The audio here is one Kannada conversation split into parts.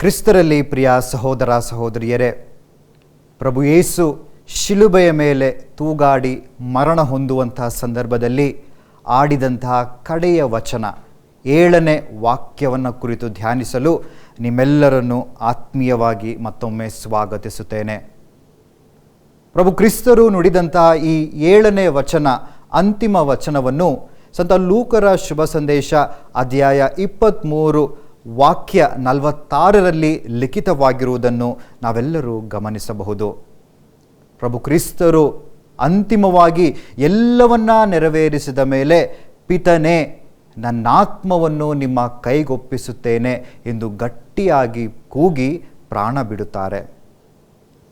ಕ್ರಿಸ್ತರಲ್ಲಿ ಪ್ರಿಯ ಸಹೋದರ ಸಹೋದರಿಯರೇ, ಪ್ರಭು ಯೇಸು ಶಿಲುಬೆಯ ಮೇಲೆ ತೂಗಾಡಿ ಮರಣ ಹೊಂದುವಂತಹ ಸಂದರ್ಭದಲ್ಲಿ ಆಡಿದಂತಹ ಕಡೆಯ ವಚನ, ಏಳನೇ ವಾಕ್ಯವನ್ನು ಕುರಿತು ಧ್ಯಾನಿಸಲು ನಿಮ್ಮೆಲ್ಲರನ್ನು ಆತ್ಮೀಯವಾಗಿ ಮತ್ತೊಮ್ಮೆ ಸ್ವಾಗತಿಸುತ್ತೇನೆ. ಪ್ರಭು ಕ್ರಿಸ್ತರು ನುಡಿದಂತಹ ಈ ಏಳನೇ ವಚನ, ಅಂತಿಮ ವಚನವನ್ನು ಸಂತ ಲೂಕರ ಶುಭ ಸಂದೇಶ ಅಧ್ಯಾಯ ಇಪ್ಪತ್ತ್ಮೂರು ವಾಕ್ಯ ನಲವತ್ತಾರರಲ್ಲಿ ಲಿಖಿತವಾಗಿರುವುದನ್ನು ನಾವೆಲ್ಲರೂ ಗಮನಿಸಬಹುದು. ಪ್ರಭು ಕ್ರಿಸ್ತರು ಅಂತಿಮವಾಗಿ ಎಲ್ಲವನ್ನ ನೆರವೇರಿಸಿದ ಮೇಲೆ ಪಿತನೇ, ನನ್ನಾತ್ಮವನ್ನು ನಿಮ್ಮ ಕೈಗೊಪ್ಪಿಸುತ್ತೇನೆ ಎಂದು ಗಟ್ಟಿಯಾಗಿ ಕೂಗಿ ಪ್ರಾಣ ಬಿಡುತ್ತಾರೆ.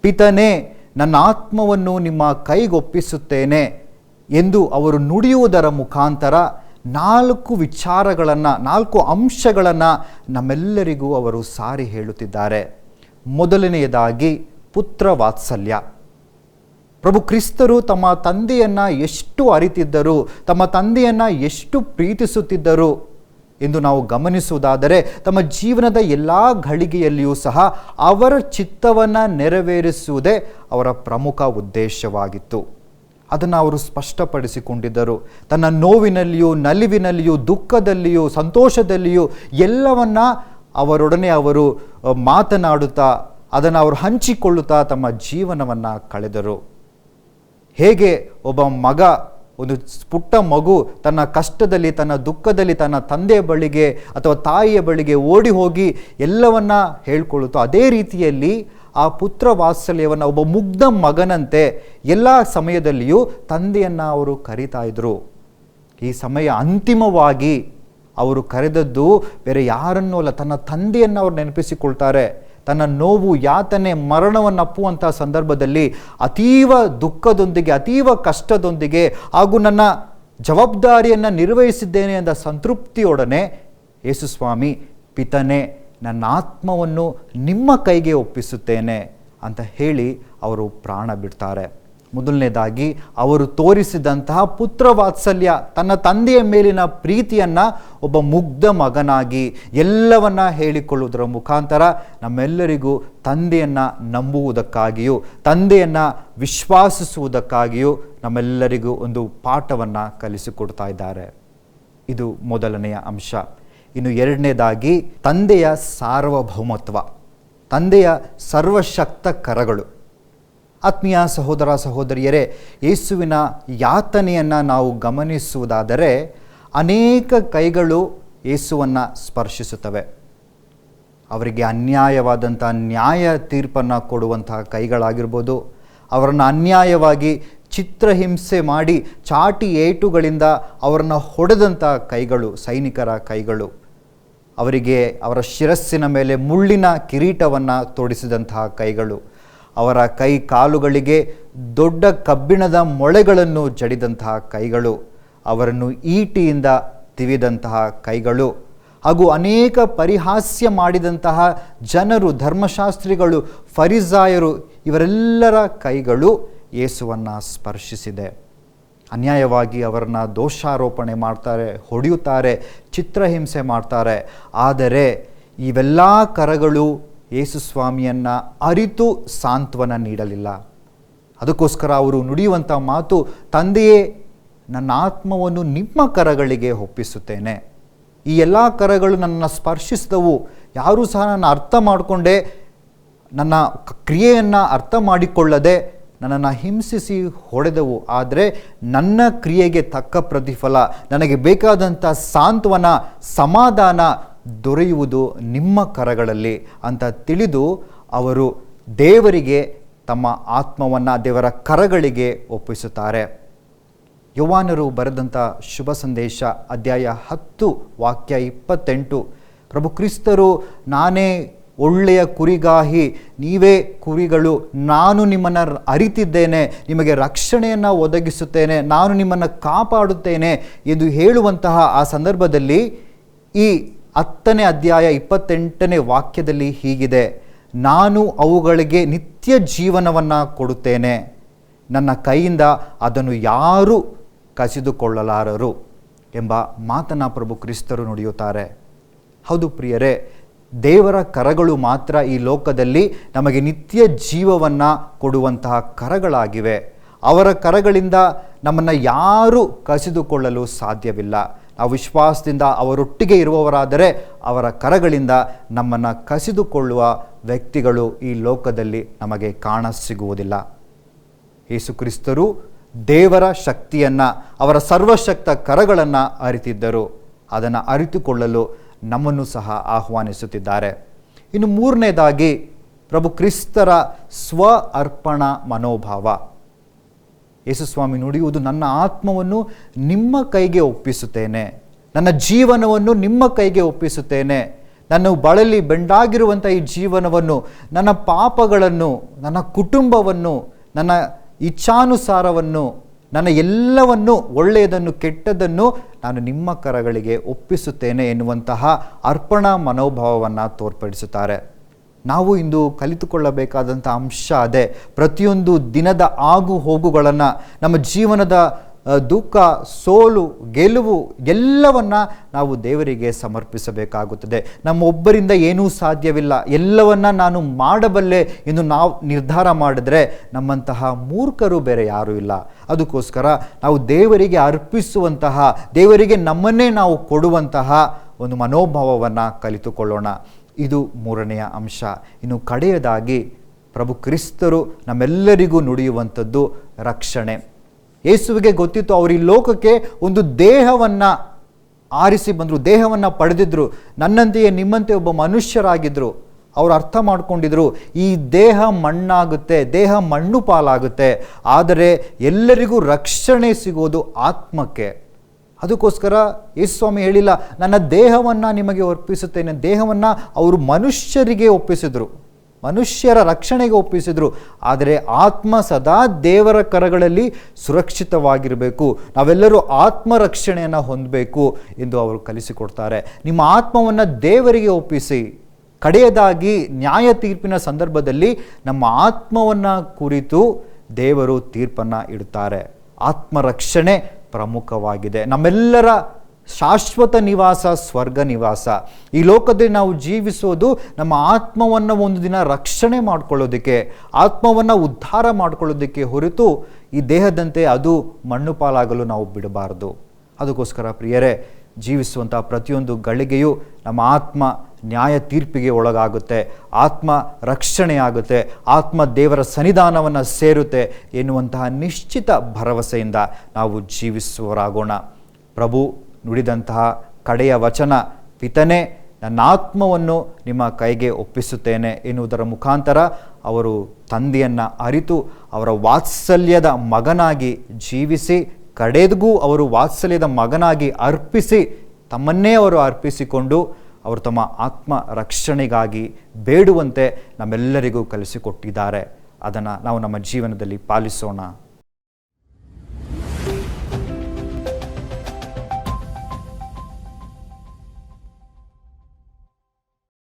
ಪಿತನೇ ನನ್ನ ಆತ್ಮವನ್ನು ನಿಮ್ಮ ಕೈಗೊಪ್ಪಿಸುತ್ತೇನೆ ಎಂದು ಅವರು ನುಡಿಯುವುದರ ಮುಖಾಂತರ ನಾಲ್ಕು ವಿಚಾರಗಳನ್ನು, ನಾಲ್ಕು ಅಂಶಗಳನ್ನು ನಮ್ಮೆಲ್ಲರಿಗೂ ಅವರು ಸಾರಿ ಹೇಳುತ್ತಿದ್ದಾರೆ. ಮೊದಲನೆಯದಾಗಿ ಪುತ್ರ ವಾತ್ಸಲ್ಯ. ಪ್ರಭು ಕ್ರಿಸ್ತರು ತಮ್ಮ ತಂದೆಯನ್ನು ಎಷ್ಟು ಅರಿತಿದ್ದರು, ತಮ್ಮ ತಂದೆಯನ್ನು ಎಷ್ಟು ಪ್ರೀತಿಸುತ್ತಿದ್ದರು ಎಂದು ನಾವು ಗಮನಿಸುವುದಾದರೆ, ತಮ್ಮ ಜೀವನದ ಎಲ್ಲ ಘಳಿಗೆಯಲ್ಲಿಯೂ ಸಹ ಅವರ ಚಿತ್ತವನ್ನು ನೆರವೇರಿಸುವುದೇ ಅವರ ಪ್ರಮುಖ ಉದ್ದೇಶವಾಗಿತ್ತು. ಅದನ್ನು ಅವರು ಸ್ಪಷ್ಟಪಡಿಸಿಕೊಂಡಿದ್ದರು. ತನ್ನ ನೋವಿನಲ್ಲಿಯೂ, ನಲಿವಿನಲ್ಲಿಯೂ, ದುಃಖದಲ್ಲಿಯೂ, ಸಂತೋಷದಲ್ಲಿಯೂ ಎಲ್ಲವನ್ನ ಅವರೊಡನೆ ಅವರು ಮಾತನಾಡುತ್ತಾ, ಅದನ್ನು ಅವರು ಹಂಚಿಕೊಳ್ಳುತ್ತಾ ತಮ್ಮ ಜೀವನವನ್ನು ಕಳೆದರು. ಹೇಗೆ ಒಬ್ಬ ಮಗ, ಒಂದು ಪುಟ್ಟ ಮಗು ತನ್ನ ಕಷ್ಟದಲ್ಲಿ, ತನ್ನ ದುಃಖದಲ್ಲಿ, ತನ್ನ ತಂದೆಯ ಬಳಿಗೆ ಅಥವಾ ತಾಯಿಯ ಬಳಿಗೆ ಓಡಿ ಹೋಗಿ ಎಲ್ಲವನ್ನ ಹೇಳ್ಕೊಳ್ಳುತ್ತೋ ಅದೇ ರೀತಿಯಲ್ಲಿ ಆ ಪುತ್ರ ವಾತ್ಸಲ್ಯವನ್ನು ಒಬ್ಬ ಮುಗ್ಧ ಮಗನಂತೆ ಎಲ್ಲ ಸಮಯದಲ್ಲಿಯೂ ತಂದೆಯನ್ನು ಅವರು ಕರೀತಾ ಇದ್ರು. ಈ ಸಮಯ ಅಂತಿಮವಾಗಿ ಅವರು ಕರೆದದ್ದು ಬೇರೆ ಯಾರನ್ನೂ ಅಲ್ಲ, ತನ್ನ ತಂದೆಯನ್ನು ಅವರು ನೆನಪಿಸಿಕೊಳ್ತಾರೆ. ತನ್ನ ನೋವು, ಯಾತನೆ, ಮರಣವನ್ನು ಸಂದರ್ಭದಲ್ಲಿ ಅತೀವ ದುಃಖದೊಂದಿಗೆ, ಅತೀವ ಕಷ್ಟದೊಂದಿಗೆ ಹಾಗೂ ನನ್ನ ಜವಾಬ್ದಾರಿಯನ್ನು ನಿರ್ವಹಿಸಿದ್ದೇನೆ ಎಂದ ಸಂತೃಪ್ತಿಯೊಡನೆ ಯೇಸುಸ್ವಾಮಿ ಪಿತನೆ ನನ್ನ ಆತ್ಮವನ್ನು ನಿಮ್ಮ ಕೈಗೆ ಒಪ್ಪಿಸುತ್ತೇನೆ ಅಂತ ಹೇಳಿ ಅವರು ಪ್ರಾಣ ಬಿಡ್ತಾರೆ. ಮೊದಲನೇದಾಗಿ, ಅವರು ತೋರಿಸಿದಂತಹ ಪುತ್ರ ವಾತ್ಸಲ್ಯ, ತನ್ನ ತಂದೆಯ ಮೇಲಿನ ಪ್ರೀತಿಯನ್ನು ಒಬ್ಬ ಮುಗ್ಧ ಮಗನಾಗಿ ಎಲ್ಲವನ್ನ ಹೇಳಿಕೊಳ್ಳುವುದರ ಮುಖಾಂತರ ನಮ್ಮೆಲ್ಲರಿಗೂ ತಂದೆಯನ್ನು ನಂಬುವುದಕ್ಕಾಗಿಯೂ, ತಂದೆಯನ್ನು ವಿಶ್ವಾಸಿಸುವುದಕ್ಕಾಗಿಯೂ ನಮ್ಮೆಲ್ಲರಿಗೂ ಒಂದು ಪಾಠವನ್ನು ಕಲಿಸಿಕೊಡ್ತಾ ಇದ್ದಾರೆ. ಇದು ಮೊದಲನೆಯ ಅಂಶ. ಇನ್ನು ಎರಡನೇದಾಗಿ ತಂದೆಯ ಸಾರ್ವಭೌಮತ್ವ, ತಂದೆಯ ಸರ್ವಶಕ್ತ ಕರಗಳು. ಆತ್ಮೀಯ ಸಹೋದರ ಸಹೋದರಿಯರೇ, ಯೇಸುವಿನ ಯಾತನೆಯನ್ನು ನಾವು ಗಮನಿಸುವುದಾದರೆ ಅನೇಕ ಕೈಗಳು ಯೇಸುವನ್ನು ಸ್ಪರ್ಶಿಸುತ್ತವೆ. ಅವರಿಗೆ ಅನ್ಯಾಯವಾದಂಥ ನ್ಯಾಯ ತೀರ್ಪನ್ನು ಕೊಡುವಂತಹ ಕೈಗಳಾಗಿರ್ಬೋದು. ಅವರನ್ನು ಅನ್ಯಾಯವಾಗಿ ಚಿತ್ರಹಿಂಸೆ ಮಾಡಿ ಚಾಟಿ ಏಟುಗಳಿಂದ ಅವರನ್ನು ಹೊಡೆದಂಥ ಕೈಗಳು, ಸೈನಿಕರ ಕೈಗಳು. ಅವರಿಗೆ ಅವರ ಶಿರಸ್ಸಿನ ಮೇಲೆ ಮುಳ್ಳಿನ ಕಿರೀಟವನ್ನು ತೋಡಿಸಿದಂತಹ ಕೈಗಳು. ಅವರ ಕೈ ಕಾಲುಗಳಿಗೆ ದೊಡ್ಡ ಕಬ್ಬಿಣದ ಮೊಳೆಗಳನ್ನು ಜಡಿದಂತಹ ಕೈಗಳು. ಅವರನ್ನು ಈಟಿಯಿಂದ ತಿವಿದಂತಹ ಕೈಗಳು. ಹಾಗೂ ಅನೇಕ ಪರಿಹಾಸ್ಯ ಮಾಡಿದಂತಹ ಜನರು, ಧರ್ಮಶಾಸ್ತ್ರಿಗಳು, ಫರಿಸಾಯರು ಇವರೆಲ್ಲರ ಕೈಗಳು ಯೇಸುವನ್ನು ಸ್ಪರ್ಶಿಸಿದೆ. ಅನ್ಯಾಯವಾಗಿ ಅವರನ್ನ ದೋಷಾರೋಪಣೆ ಮಾಡ್ತಾರೆ, ಹೊಡೆಯುತ್ತಾರೆ, ಚಿತ್ರಹಿಂಸೆ ಮಾಡ್ತಾರೆ. ಆದರೆ ಇವೆಲ್ಲ ಕರಗಳು ಯೇಸುಸ್ವಾಮಿಯನ್ನು ಅರಿತು ಸಾಂತ್ವನ ನೀಡಲಿಲ್ಲ. ಅದಕ್ಕೋಸ್ಕರ ಅವರು ನುಡಿಯುವಂಥ ಮಾತು, ತಂದೆಯೇ, ನನ್ನ ಆತ್ಮವನ್ನು ನಿಮ್ಮ ಕರಗಳಿಗೆ ಒಪ್ಪಿಸುತ್ತೇನೆ. ಈ ಎಲ್ಲ ಕರಗಳು ನನ್ನನ್ನು ಸ್ಪರ್ಶಿಸಿದವು. ಯಾರೂ ಸಹ ನನ್ನ ಅರ್ಥ ಮಾಡಿಕೊಂಡೆ, ನನ್ನ ಕ್ರಿಯೆಯನ್ನು ಅರ್ಥ ಮಾಡಿಕೊಳ್ಳದೆ ನನ್ನನ್ನು ಹಿಂಸಿಸಿ ಹೊಡೆದವು. ಆದರೆ ನನ್ನ ಕ್ರಿಯೆಗೆ ತಕ್ಕ ಪ್ರತಿಫಲ, ನನಗೆ ಬೇಕಾದಂಥ ಸಾಂತ್ವನ, ಸಮಾಧಾನ ದೊರೆಯುವುದು ನಿಮ್ಮ ಕರಗಳಲ್ಲಿ ಅಂತ ತಿಳಿದು ಅವರು ದೇವರಿಗೆ ತಮ್ಮ ಆತ್ಮವನ್ನು ದೇವರ ಕರಗಳಿಗೆ ಒಪ್ಪಿಸುತ್ತಾರೆ. ಯುವಾನರು ಬರೆದಂಥ ಶುಭ ಸಂದೇಶ ಅಧ್ಯಾಯ ಹತ್ತು, ವಾಕ್ಯ ಇಪ್ಪತ್ತೆಂಟು. ಪ್ರಭು ಕ್ರಿಸ್ತರು ನಾನೇ ಒಳ್ಳೆಯ ಕುರಿಗಾಹಿ, ನೀವೇ ಕುರಿಗಳು, ನಾನು ನಿಮ್ಮನ್ನು ಅರಿತಿದ್ದೇನೆ, ನಿಮಗೆ ರಕ್ಷಣೆಯನ್ನು ಒದಗಿಸುತ್ತೇನೆ, ನಾನು ನಿಮ್ಮನ್ನು ಕಾಪಾಡುತ್ತೇನೆ ಎಂದು ಹೇಳುವಂತಹ ಆ ಸಂದರ್ಭದಲ್ಲಿ ಈ ಹತ್ತನೇ ಅಧ್ಯಾಯ ಇಪ್ಪತ್ತೆಂಟನೇ ವಾಕ್ಯದಲ್ಲಿ ಹೀಗಿದೆ. ನಾನು ಅವುಗಳಿಗೆ ನಿತ್ಯ ಜೀವನವನ್ನು ಕೊಡುತ್ತೇನೆ. ನನ್ನ ಕೈಯಿಂದ ಅದನ್ನು ಯಾರೂ ಕಸಿದುಕೊಳ್ಳಲಾರರು ಎಂಬ ಮಾತನ್ನು ಪ್ರಭು ಕ್ರಿಸ್ತರು ನುಡಿಯುತ್ತಾರೆ. ಹೌದು ಪ್ರಿಯರೇ ದೇವರ ಕರಗಳು ಮಾತ್ರ ಈ ಲೋಕದಲ್ಲಿ ನಮಗೆ ನಿತ್ಯ ಜೀವವನ್ನು ಕೊಡುವಂತಹ ಕರಗಳಾಗಿವೆ. ಅವರ ಕರಗಳಿಂದ ನಮ್ಮನ್ನು ಯಾರೂ ಕಸಿದುಕೊಳ್ಳಲು ಸಾಧ್ಯವಿಲ್ಲ. ನಾವು ವಿಶ್ವಾಸದಿಂದ ಅವರೊಟ್ಟಿಗೆ ಇರುವವರಾದರೆ ಅವರ ಕರಗಳಿಂದ ನಮ್ಮನ್ನು ಕಸಿದುಕೊಳ್ಳುವ ವ್ಯಕ್ತಿಗಳು ಈ ಲೋಕದಲ್ಲಿ ನಮಗೆ ಕಾಣ ಸಿಗುವುದಿಲ್ಲ. ಯೇಸುಕ್ರಿಸ್ತರು ದೇವರ ಶಕ್ತಿಯನ್ನು, ಅವರ ಸರ್ವಶಕ್ತ ಕರಗಳನ್ನು ಅರಿತಿದ್ದರು. ಅದನ್ನು ಅರಿತುಕೊಳ್ಳಲು ನಮ್ಮನ್ನು ಸಹ ಆಹ್ವಾನಿಸುತ್ತಿದ್ದಾರೆ. ಇನ್ನು ಮೂರನೇದಾಗಿ ಪ್ರಭು ಕ್ರಿಸ್ತರ ಸ್ವ ಅರ್ಪಣ ಮನೋಭಾವ. ಯೇಸುಸ್ವಾಮಿ ನುಡಿಯುವುದು ನನ್ನ ಆತ್ಮವನ್ನು ನಿಮ್ಮ ಕೈಗೆ ಒಪ್ಪಿಸುತ್ತೇನೆ. ನನ್ನ ಜೀವನವನ್ನು ನಿಮ್ಮ ಕೈಗೆ ಒಪ್ಪಿಸುತ್ತೇನೆ. ನನ್ನ ಬಳಲಿ ಬೆಂಡಾಗಿರುವಂಥ ಈ ಜೀವನವನ್ನು, ನನ್ನ ಪಾಪಗಳನ್ನು, ನನ್ನ ಕುಟುಂಬವನ್ನು, ನನ್ನ ಇಚ್ಛಾನುಸಾರವನ್ನು, ನನ್ನ ಎಲ್ಲವನ್ನು ಒಳ್ಳೆಯದನ್ನು ಕೆಟ್ಟದ್ದನ್ನು ನಾನು ನಿಮ್ಮ ಕರಗಳಿಗೆ ಒಪ್ಪಿಸುತ್ತೇನೆ ಎನ್ನುವಂತಹ ಅರ್ಪಣಾ ಮನೋಭಾವವನ್ನು ತೋರ್ಪಡಿಸುತ್ತಾರೆ. ನಾವು ಇಂದು ಕಲಿತುಕೊಳ್ಳಬೇಕಾದಂಥ ಅಂಶ ಅದೇ. ಪ್ರತಿಯೊಂದು ದಿನದ ಆಗು ಹೋಗುಗಳನ್ನು ನಮ್ಮ ಜೀವನದ ದುಃಖ, ಸೋಲು, ಗೆಲುವು ಎಲ್ಲವನ್ನ ನಾವು ದೇವರಿಗೆ ಸಮರ್ಪಿಸಬೇಕಾಗುತ್ತದೆ. ನಮ್ಮೊಬ್ಬರಿಂದ ಏನೂ ಸಾಧ್ಯವಿಲ್ಲ. ಎಲ್ಲವನ್ನ ನಾನು ಮಾಡಬಲ್ಲೆ ಎಂದು ನಾವು ನಿರ್ಧಾರ ಮಾಡಿದ್ರೆ ನಮ್ಮಂತಹ ಮೂರ್ಖರು ಬೇರೆ ಯಾರೂ ಇಲ್ಲ. ಅದಕ್ಕೋಸ್ಕರ ನಾವು ದೇವರಿಗೆ ಅರ್ಪಿಸುವಂತಹ, ದೇವರಿಗೆ ನಮ್ಮನ್ನೇ ನಾವು ಕೊಡುವಂತಹ ಒಂದು ಮನೋಭಾವವನ್ನು ಕಲಿತುಕೊಳ್ಳೋಣ. ಇದು ಮೂರನೆಯ ಅಂಶ. ಇನ್ನು ಕಡೆಯದಾಗಿ ಪ್ರಭು ಕ್ರಿಸ್ತರು ನಮ್ಮೆಲ್ಲರಿಗೂ ನುಡಿಯುವಂಥದ್ದು ರಕ್ಷಣೆ. ಯೇಸುವಿಗೆ ಗೊತ್ತಿತ್ತು, ಅವರು ಈ ಲೋಕಕ್ಕೆ ಒಂದು ದೇಹವನ್ನು ಆರಿಸಿ ಬಂದರು, ದೇಹವನ್ನು ಪಡೆದಿದ್ದರು ನನ್ನಂತೆಯೇ ನಿಮ್ಮಂತೆ ಒಬ್ಬ ಮನುಷ್ಯರಾಗಿದ್ದರು ಅವರು ಅರ್ಥ ಮಾಡಿಕೊಂಡಿದ್ರು, ಈ ದೇಹ ಮಣ್ಣಾಗುತ್ತೆ, ದೇಹ ಮಣ್ಣು ಪಾಲಾಗುತ್ತೆ, ಆದರೆ ಎಲ್ಲರಿಗೂ ರಕ್ಷಣೆ ಸಿಗೋದು ಆತ್ಮಕ್ಕೆ. ಅದಕ್ಕೋಸ್ಕರ ಯೇಸುಸ್ವಾಮಿ ಹೇಳಿಲ್ಲ, ನನ್ನ ದೇಹವನ್ನು ನಿಮಗೆ ಒಪ್ಪಿಸುತ್ತೇನೆ, ದೇಹವನ್ನು ಅವರು ಮನುಷ್ಯರಿಗೆ ಒಪ್ಪಿಸಿದ್ರು. ಮನುಷ್ಯರ ರಕ್ಷಣೆಗೆ ಒಪ್ಪಿಸಿದರು. ಆದರೆ ಆತ್ಮ ಸದಾ ದೇವರ ಕರಗಳಲ್ಲಿ ಸುರಕ್ಷಿತವಾಗಿರಬೇಕು. ನಾವೆಲ್ಲರೂ ಆತ್ಮರಕ್ಷಣೆಯನ್ನು ಹೊಂದಬೇಕು ಎಂದು ಅವರು ಕಲಿಸಿಕೊಡ್ತಾರೆ. ನಿಮ್ಮ ಆತ್ಮವನ್ನು ದೇವರಿಗೆ ಒಪ್ಪಿಸಿ. ಕಡೆಯದಾಗಿ ನ್ಯಾಯ ತೀರ್ಪಿನ ಸಂದರ್ಭದಲ್ಲಿ ನಮ್ಮ ಆತ್ಮವನ್ನು ಕುರಿತು ದೇವರು ತೀರ್ಪನ್ನು ಇಡುತ್ತಾರೆ. ಆತ್ಮರಕ್ಷಣೆ ಪ್ರಮುಖವಾಗಿದೆ. ನಮ್ಮೆಲ್ಲರ ಶಾಶ್ವತ ನಿವಾಸ, ಸ್ವರ್ಗ ನಿವಾಸ. ಈ ಲೋಕದಲ್ಲಿ ನಾವು ಜೀವಿಸೋದು ನಮ್ಮ ಆತ್ಮವನ್ನು ಒಂದು ದಿನ ರಕ್ಷಣೆ ಮಾಡ್ಕೊಳ್ಳೋದಕ್ಕೆ, ಆತ್ಮವನ್ನು ಉದ್ಧಾರ ಮಾಡ್ಕೊಳ್ಳೋದಕ್ಕೆ ಹೊರತು ಈ ದೇಹದಂತೆ ಅದು ಮಣ್ಣು ಪಾಲಾಗಲು ನಾವು ಬಿಡಬಾರದು. ಅದಕ್ಕೋಸ್ಕರ ಪ್ರಿಯರೇ ಜೀವಿಸುವಂಥ ಪ್ರತಿಯೊಂದು ಗಳಿಗೆಯೂ ನಮ್ಮ ಆತ್ಮ ನ್ಯಾಯ ತೀರ್ಪಿಗೆ ಒಳಗಾಗುತ್ತೆ. ಆತ್ಮ ರಕ್ಷಣೆಯಾಗುತ್ತೆ. ಆತ್ಮ ದೇವರ ಸನ್ನಿಧಾನವನ್ನು ಸೇರುತ್ತೆ ಎನ್ನುವಂತಹ ನಿಶ್ಚಿತ ಭರವಸೆಯಿಂದ ನಾವು ಜೀವಿಸುವರಾಗೋಣ. ಪ್ರಭು ನುಡಿದಂತಹ ಕಡೆಯ ವಚನ, ಪಿತನೆ ನನ್ನ ಆತ್ಮವನ್ನು ನಿಮ್ಮ ಕೈಗೆ ಒಪ್ಪಿಸುತ್ತೇನೆ ಎನ್ನುವುದರ ಮುಖಾಂತರ ಅವರು ತಂದೆಯನ್ನು ಅರಿತು ಅವರ ವಾತ್ಸಲ್ಯದ ಮಗನಾಗಿ ಜೀವಿಸಿ ಕಡೆಗೂ ಅವರು ವಾತ್ಸಲ್ಯದ ಮಗನಾಗಿ ಅರ್ಪಿಸಿ, ತಮ್ಮನ್ನೇ ಅವರು ಅರ್ಪಿಸಿಕೊಂಡು ಅವರು ತಮ್ಮ ಆತ್ಮ ರಕ್ಷಣೆಗಾಗಿ ಬೇಡುವಂತೆ ನಮ್ಮೆಲ್ಲರಿಗೂ ಕಲಿಸಿಕೊಟ್ಟಿದ್ದಾರೆ. ಅದನ್ನು ನಾವು ನಮ್ಮ ಜೀವನದಲ್ಲಿ ಪಾಲಿಸೋಣ.